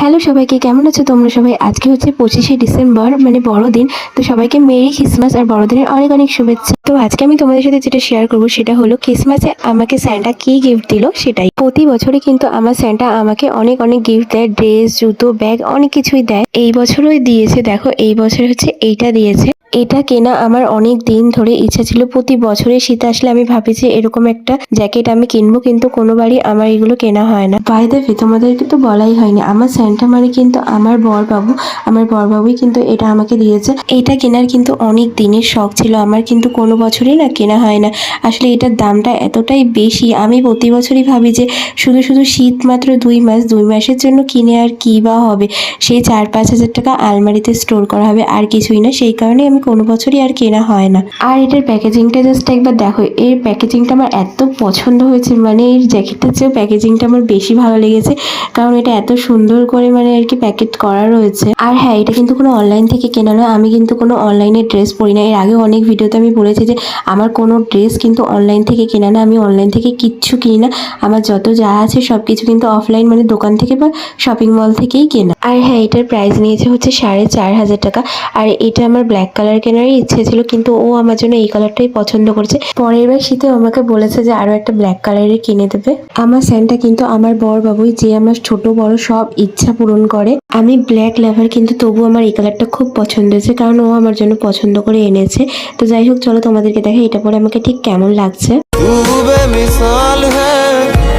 Hello সবাইকে, কেমন আছো তোমরা সবাই? আজকে হচ্ছে পঁচিশে ডিসেম্বর মানে বড়দিন। তো সবাইকে মেরি ক্রিসমাস আর বড়দিনের অনেক অনেক শুভেচ্ছা। তো আজকে আমি তোমাদের সাথে যেটা শেয়ার করব সেটা হলো ক্রিসমাসে আমাকে স্যান্টা কি গিফট দিল সেটাই। প্রতি বছরই কিন্তু আমার স্যান্টা আমাকে অনেক অনেক গিফট দেয়। ড্রেস জুতো ব্যাগ অনেক কিছুই দেয়। এই বছরই দিয়েছে, দেখো, এই বছর হচ্ছে এইটা দিয়েছে। এটা কেনা আমার অনেক দিন ধরে ইচ্ছা ছিল। প্রতি বছরে শীত আসলে আমি ভাবি যে এরকম একটা জ্যাকেট আমি কিনবো, কিন্তু কোনোবারই আমার এগুলো কেনা হয় না। বাই দ্য তোমাদেরকে তো বলাই হয়নি, আমার স্যান্টা মানে কিন্তু আমার বর বাবু আমার বর বাবুই কিন্তু এটা আমাকে দিয়েছে। এটা কেনার কিন্তু অনেক দিনের শখ ছিল, আমার কিন্তু কোনো বছরই না কেনা হয় না। আসলে এটার দামটা এতটাই বেশি, আমি প্রতি বছরই ভাবি যে শুধু শুধু শীত মাত্র দুই মাস, দুই মাসের জন্য কিনে আর কী বা হবে? সেই চার পাঁচ হাজার টাকা আলমারিতে স্টোর করা হবে, আর কিছুই না, সেই কারণে আমি কোনো বছরই আর কেনা হয় না। আর এটার প্যাকেজিংটা জাস্ট একবার দেখো, এর প্যাকেজিংটা আমার এত পছন্দ হয়েছে মানে এর জ্যাকেটটার চেয়েও প্যাকেজিংটা আমার বেশি ভালো লেগেছে, কারণ এটা এত সুন্দর করে মানে আর কি প্যাকেট করা রয়েছে। আর হ্যাঁ এটা কিন্তু কোনো অনলাইন থেকে কেনা নয়, আমি কিন্তু কোনো অনলাইনে ড্রেস পরি না। এর আগে অনেক ভিডিওতে আমি বলেছি যে আমার কোনো ড্রেস কিন্তু অনলাইন থেকে কেনা না, আমি অনলাইন থেকে কিচ্ছু কিনি না। আমার যত যা আছে সব কিছু কিন্তু অফলাইন মানে দোকান থেকে বা শপিং মল থেকেই কেনা। আর হ্যাঁ এটার প্রাইস নিয়েছে হচ্ছে সাড়ে চার হাজার টাকা। আর এটা আমার ব্ল্যাক কালার কেনারই ইচ্ছে ছিল কিন্তু ও আমার জন্য এই কালারটাই পছন্দ করেছে পরের বার শীতে ও আমাকে বলেছে যে আরো একটা ব্ল্যাক কালারের কিনে দেবে আমার স্যান্টা কিন্তু আমার বর বাবুই যে আমার ছোট বড় সব ইচ্ছা পূরণ করে আমি ব্ল্যাক লাভার কিন্তু তবু আমার এই কালারটা খুব পছন্দ হয়েছে কারণ ও আমার জন্য পছন্দ করে এনেছে তো যাই হোক চলো তোমাদেরকে দেখে এটা পরে আমাকে ঠিক কেমন লাগছে तू बेमिसाल है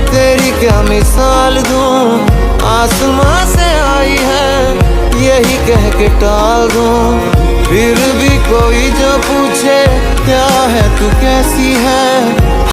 तेरी क्या मिसाल दूं आसमां से आई है यही कह के टाल दूं फिर भी कोई जो पूछे क्या है तू कैसी है